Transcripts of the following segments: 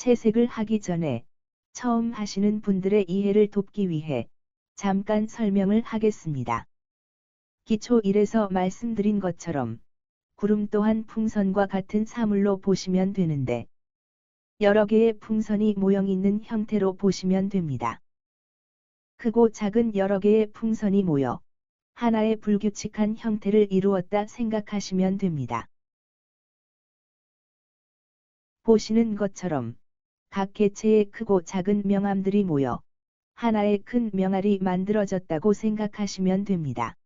채색을 하기 전에 처음 하시는 분들의 이해를 돕기 위해 잠깐 설명을 하겠습니다. 기초 1에서 말씀드린 것처럼 구름 또한 풍선과 같은 사물로 보시면 되는데 여러 개의 풍선이 모형 있는 형태로 보시면 됩니다. 크고 작은 여러 개의 풍선이 모여 하나의 불규칙한 형태를 이루었다 생각하시면 됩니다. 보시는 것처럼 각 개체의 크고 작은 명암들이 모여 하나의 큰 명알이 만들어졌다고 생각하시면 됩니다.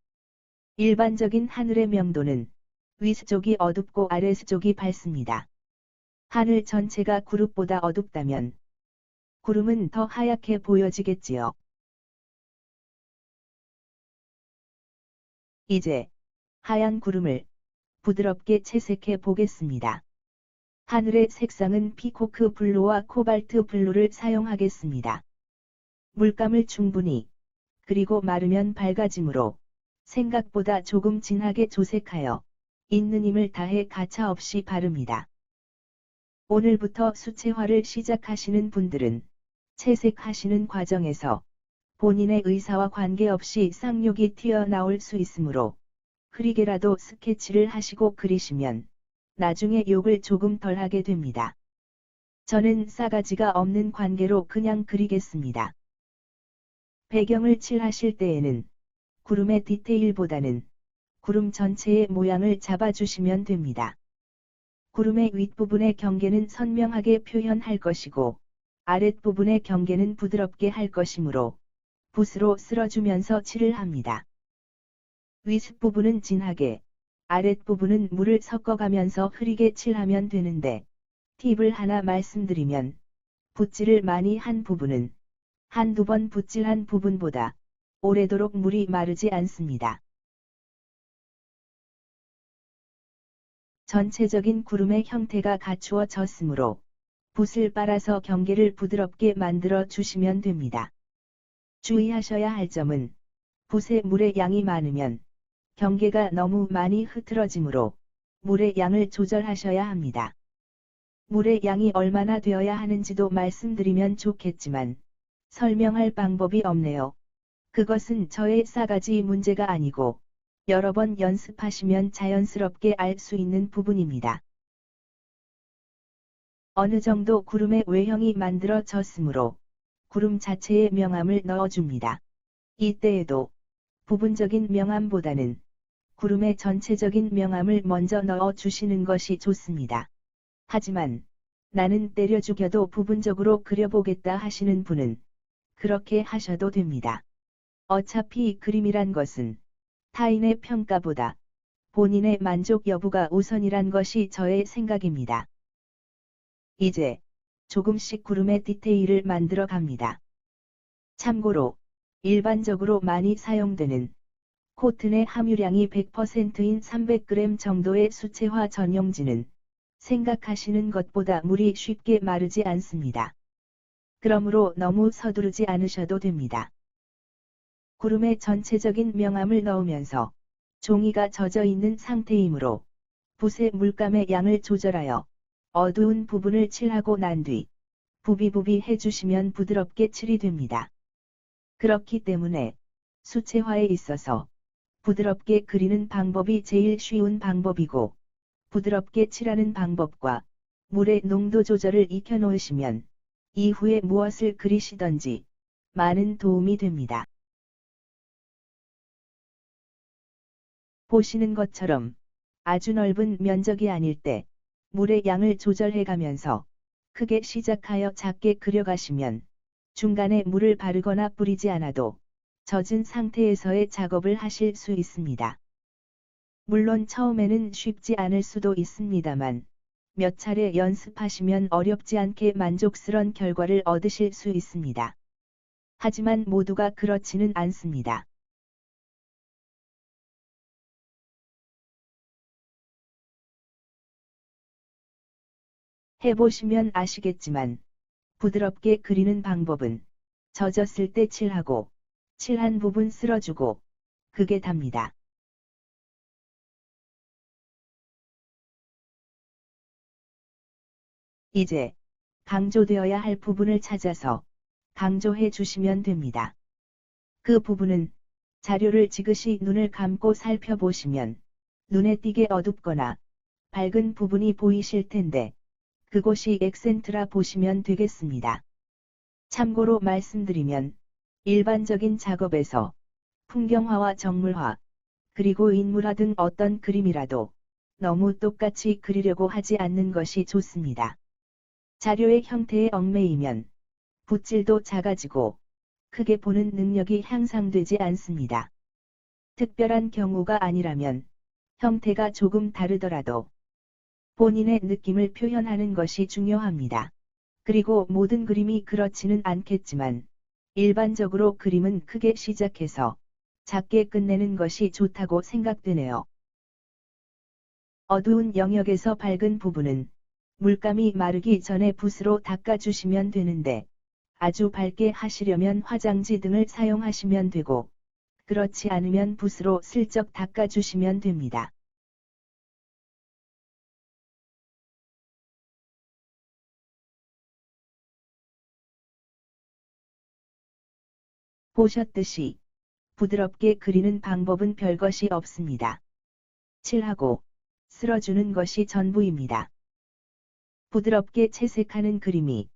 일반적인 하늘의 명도는 위수쪽이 어둡고 아래수쪽이 밝습니다. 하늘 전체가 구름보다 어둡다면 구름은 더 하얗게 보여지겠지요. 이제 하얀 구름을 부드럽게 채색해 보겠습니다. 하늘의 색상은 피코크 블루와 코발트 블루를 사용하겠습니다. 물감을 충분히 그리고 마르면 밝아지므로 생각보다 조금 진하게 조색하여 있는 힘을 다해 가차없이 바릅니다. 오늘부터 수채화를 시작하시는 분들은 채색하시는 과정에서 본인의 의사와 관계없이 쌍욕이 튀어나올 수 있으므로 흐리게라도 스케치를 하시고 그리시면 나중에 욕을 조금 덜 하게 됩니다. 저는 싸가지가 없는 관계로 그냥 그리겠습니다. 배경을 칠하실 때에는 구름의 디테일보다는 구름 전체의 모양을 잡아주시면 됩니다. 구름의 윗부분의 경계는 선명하게 표현할 것이고 아랫부분의 경계는 부드럽게 할 것이므로 붓으로 쓸어주면서 칠을 합니다. 윗부분은 진하게, 아랫부분은 물을 섞어가면서 흐리게 칠하면 되는데 팁을 하나 말씀드리면 붓질을 많이 한 부분은 한두 번 붓질한 부분보다 오래도록 물이 마르지 않습니다. 전체적인 구름의 형태가 갖추어졌으므로 붓을 빨아서 경계를 부드럽게 만들어 주시면 됩니다. 주의하셔야 할 점은 붓에 물의 양이 많으면 경계가 너무 많이 흐트러지므로 물의 양을 조절하셔야 합니다. 물의 양이 얼마나 되어야 하는지도 말씀드리면 좋겠지만 설명할 방법이 없네요. 그것은 저의 싸가지 문제가 아니고 여러 번 연습하시면 자연스럽게 알 수 있는 부분입니다. 어느 정도 구름의 외형이 만들어졌으므로 구름 자체에 명암을 넣어줍니다. 이때에도 부분적인 명암보다는 구름의 전체적인 명암을 먼저 넣어 주시는 것이 좋습니다. 하지만 나는 때려 죽여도 부분적으로 그려보겠다 하시는 분은 그렇게 하셔도 됩니다. 어차피 그림이란 것은 타인의 평가보다 본인의 만족 여부가 우선이란 것이 저의 생각입니다. 이제 조금씩 구름의 디테일을 만들어 갑니다. 참고로 일반적으로 많이 사용되는 코튼의 함유량이 100%인 300g 정도의 수채화 전용지는 생각하시는 것보다 물이 쉽게 마르지 않습니다. 그러므로 너무 서두르지 않으셔도 됩니다. 구름의 전체적인 명암을 넣으면서 종이가 젖어 있는 상태이므로 붓의 물감의 양을 조절하여 어두운 부분을 칠하고 난 뒤 부비부비 해주시면 부드럽게 칠이 됩니다. 그렇기 때문에 수채화에 있어서 부드럽게 그리는 방법이 제일 쉬운 방법이고 부드럽게 칠하는 방법과 물의 농도 조절을 익혀 놓으시면 이후에 무엇을 그리시던지 많은 도움이 됩니다. 보시는 것처럼 아주 넓은 면적이 아닐 때 물의 양을 조절해 가면서 크게 시작하여 작게 그려가시면 중간에 물을 바르거나 뿌리지 않아도 젖은 상태에서의 작업을 하실 수 있습니다. 물론 처음에는 쉽지 않을 수도 있습니다만 몇 차례 연습하시면 어렵지 않게 만족스런 결과를 얻으실 수 있습니다. 하지만 모두가 그렇지는 않습니다. 해보시면 아시겠지만 부드럽게 그리는 방법은 젖었을 때 칠하고 칠한 부분 쓸어주고 그게 답니다. 이제 강조되어야 할 부분을 찾아서 강조해 주시면 됩니다. 그 부분은 자료를 지그시 눈을 감고 살펴보시면 눈에 띄게 어둡거나 밝은 부분이 보이실 텐데 그곳이 액센트라 보시면 되겠습니다. 참고로 말씀드리면 일반적인 작업에서 풍경화와 정물화, 그리고 인물화 등 어떤 그림이라도 너무 똑같이 그리려고 하지 않는 것이 좋습니다. 자료의 형태에 얽매이면 붓질도 작아지고 크게 보는 능력이 향상되지 않습니다. 특별한 경우가 아니라면 형태가 조금 다르더라도 본인의 느낌을 표현하는 것이 중요합니다. 그리고 모든 그림이 그렇지는 않겠지만 일반적으로 그림은 크게 시작해서 작게 끝내는 것이 좋다고 생각되네요. 어두운 영역에서 밝은 부분은 물감이 마르기 전에 붓으로 닦아주시면 되는데 아주 밝게 하시려면 화장지 등을 사용하시면 되고 그렇지 않으면 붓으로 슬쩍 닦아주시면 됩니다. 보셨듯이 부드럽게 그리는 방법은 별것이 없습니다. 칠하고 쓸어주는 것이 전부입니다. 부드럽게 채색하는 그림이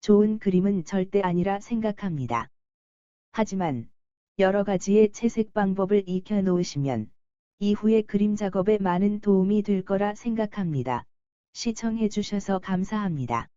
좋은 그림은 절대 아니라 생각합니다. 하지만 여러 가지의 채색 방법을 익혀 놓으시면 이후의 그림 작업에 많은 도움이 될 거라 생각합니다. 시청해 주셔서 감사합니다.